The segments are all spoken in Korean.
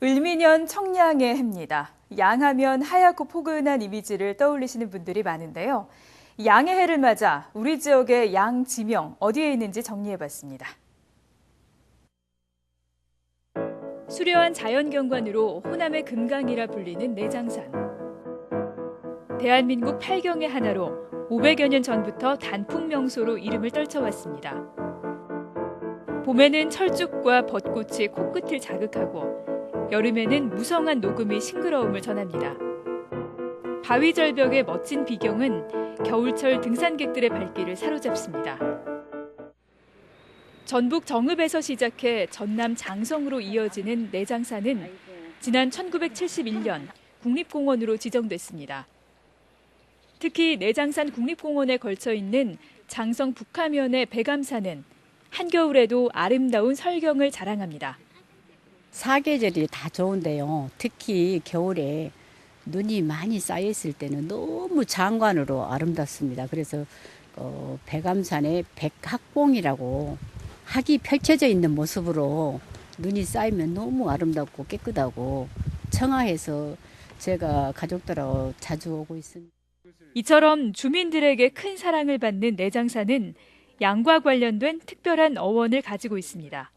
을미년 청량의 해입니다. 양하면 하얗고 포근한 이미지를 떠올리시는 분들이 많은데요. 양의 해를 맞아 우리 지역의 양 지명 어디에 있는지 정리해봤습니다. 수려한 자연경관으로 호남의 금강이라 불리는 내장산. 대한민국 팔경의 하나로 500여 년 전부터 단풍 명소로 이름을 떨쳐왔습니다. 봄에는 철쭉과 벚꽃이 코끝을 자극하고 여름에는 무성한 녹음이 싱그러움을 전합니다. 바위 절벽의 멋진 비경은 겨울철 등산객들의 발길을 사로잡습니다. 전북 정읍에서 시작해 전남 장성으로 이어지는 내장산은 지난 1971년 국립공원으로 지정됐습니다. 특히 내장산 국립공원에 걸쳐 있는 장성 북하면의 백암산은 한겨울에도 아름다운 설경을 자랑합니다. 사계절이 다 좋은데요. 특히 겨울에 눈이 많이 쌓여 있을 때는 너무 장관으로 아름답습니다. 그래서 어, 백암산의 백학봉이라고 학이 펼쳐져 있는 모습으로 눈이 쌓이면 너무 아름답고 깨끗하고 청하해서 제가 가족들하고 자주 오고 있습니다. 이처럼 주민들에게 큰 사랑을 받는 내장산은 양과 관련된 특별한 어원을 가지고 있습니다.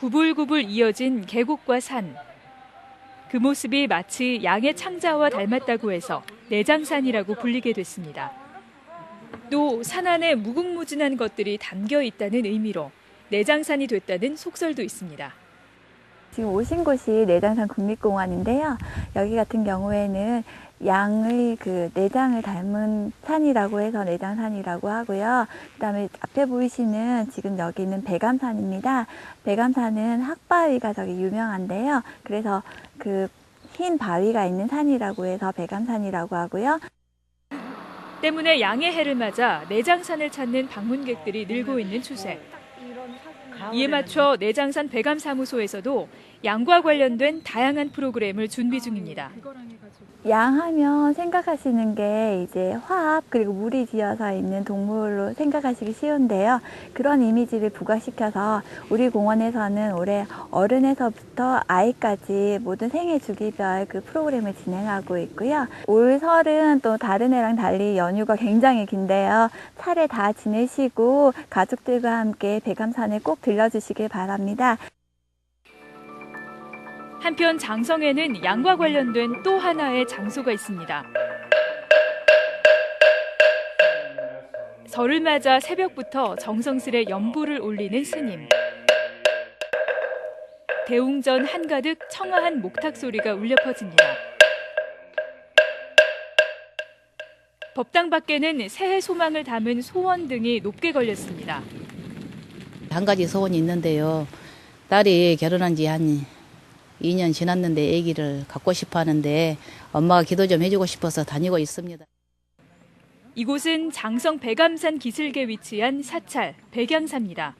구불구불 이어진 계곡과 산. 그 모습이 마치 양의 창자와 닮았다고 해서 내장산이라고 불리게 됐습니다. 또 산 안에 무궁무진한 것들이 담겨 있다는 의미로 내장산이 됐다는 속설도 있습니다. 지금 오신 곳이 내장산 국립공원인데요. 여기 같은 경우에는 양의 그 내장을 닮은 산이라고 해서 내장산이라고 하고요. 그 다음에 앞에 보이시는 지금 여기는 백암산입니다. 백암산은 학바위가 저기 유명한데요. 그래서 그 흰 바위가 있는 산이라고 해서 백암산이라고 하고요. 때문에 양의 해를 맞아 내장산을 찾는 방문객들이 늘고 있는 추세. 이에 맞춰 내장산 백암사무소에서도 양과 관련된 다양한 프로그램을 준비 중입니다. 양하면 생각하시는 게 이제 화합 그리고 물이 지어서 있는 동물로 생각하시기 쉬운데요. 그런 이미지를 부각시켜서 우리 공원에서는 올해 어른에서부터 아이까지 모든 생애 주기별 그 프로그램을 진행하고 있고요. 올 설은 또 다른 해랑 달리 연휴가 굉장히 긴데요. 차례 다 지내시고 가족들과 함께 백암산에 꼭 들려주시길 바랍니다. 한편 장성에는 양과 관련된 또 하나의 장소가 있습니다. 설을 맞아 새벽부터 정성스레 연불을 올리는 스님. 대웅전 한가득 청아한 목탁 소리가 울려 퍼집니다. 법당 밖에는 새해 소망을 담은 소원 등이 높게 걸렸습니다. 한 가지 소원이 있는데요. 딸이 결혼한 지한 2년 지났는데 아기를 갖고 싶어 하는데 엄마가 기도 좀 해주고 싶어서 다니고 있습니다. 이곳은 장성 백암산 기슭에 위치한 사찰 백양사입니다.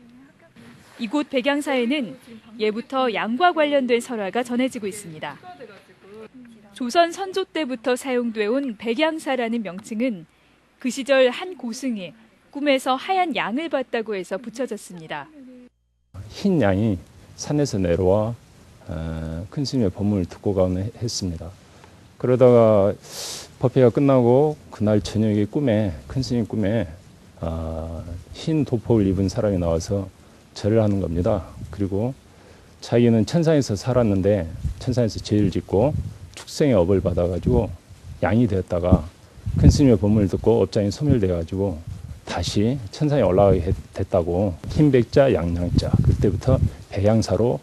이곳 백양사에는 예부터 양과 관련된 설화가 전해지고 있습니다. 조선 선조 때부터 사용돼 온 백양사라는 명칭은 그 시절 한 고승이 꿈에서 하얀 양을 봤다고 해서 붙여졌습니다. 흰 양이 산에서 내려와 어, 큰 스님의 법문을 듣고 가곤 했습니다. 그러다가 법회가 끝나고 그날 저녁에 꿈에 큰 스님 꿈에 어, 흰 도포를 입은 사람이 나와서 절을 하는 겁니다. 그리고 자기는 천상에서 살았는데 천상에서 죄를 짓고 축생의 업을 받아가지고 양이 되었다가 큰 스님의 법문을 듣고 업장이 소멸돼가지고 다시 천상에 올라가게 됐다고 흰백자 양양자 그때부터 백양사로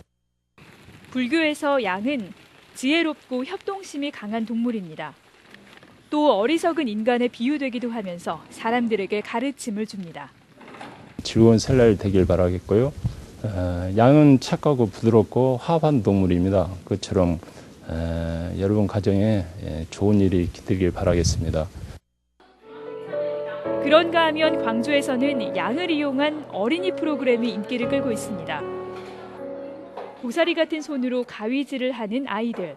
불교에서 양은 지혜롭고 협동심이 강한 동물입니다. 또 어리석은 인간에 비유되기도 하면서 사람들에게 가르침을 줍니다. 즐거운 설날 되길 바라겠고요. 어, 양은 착하고 부드럽고 화합한 동물입니다. 그처럼 어, 여러분 가정에 예, 좋은 일이 깃들길 바라겠습니다. 그런가 하면 광주에서는 양을 이용한 어린이 프로그램이 인기를 끌고 있습니다. 고사리 같은 손으로 가위질을 하는 아이들.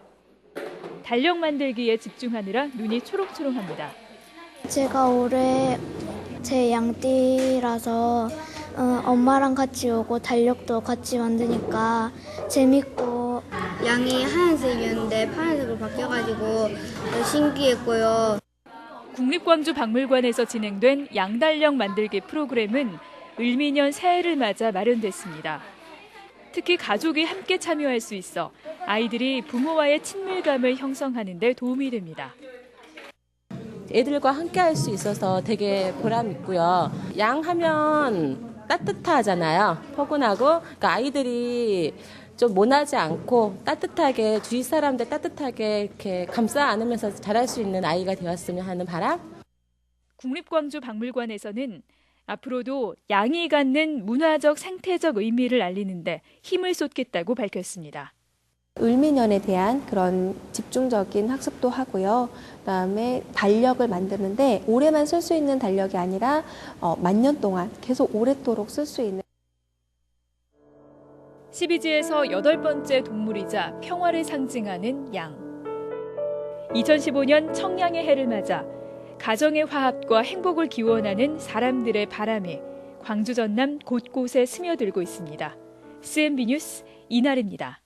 달력 만들기에 집중하느라 눈이 초록초록합니다. 제가 올해 제 양띠라서 어, 엄마랑 같이 오고 달력도 같이 만드니까 재밌고 양이 하얀색이었는데 파란색으로 바뀌어가지고 신기했고요. 국립광주박물관에서 진행된 양달령 만들기 프로그램은 을미년 새해를 맞아 마련됐습니다. 특히 가족이 함께 참여할 수 있어 아이들이 부모와의 친밀감을 형성하는 데 도움이 됩니다. 애들과 함께 할 수 있어서 되게 보람 있고요. 양 하면 따뜻하잖아요. 포근하고 그러니까 아이들이 좀 모나지 않고 따뜻하게 주위 사람들 따뜻하게 이렇게 감싸 안으면서 자랄 수 있는 아이가 되었으면 하는 바람. 국립광주박물관에서는 앞으로도 양이 갖는 문화적 생태적 의미를 알리는데 힘을 쏟겠다고 밝혔습니다. 을미년에 대한 그런 집중적인 학습도 하고요. 그다음에 달력을 만드는데 올해만 쓸 수 있는 달력이 아니라 어, 만년 동안 계속 오랫도록 쓸 수 있는 12지에서 여덟 번째 동물이자 평화를 상징하는 양. 2015년 청량의 해를 맞아 가정의 화합과 행복을 기원하는 사람들의 바람이 광주 전남 곳곳에 스며들고 있습니다. CNB 뉴스 이날입니다.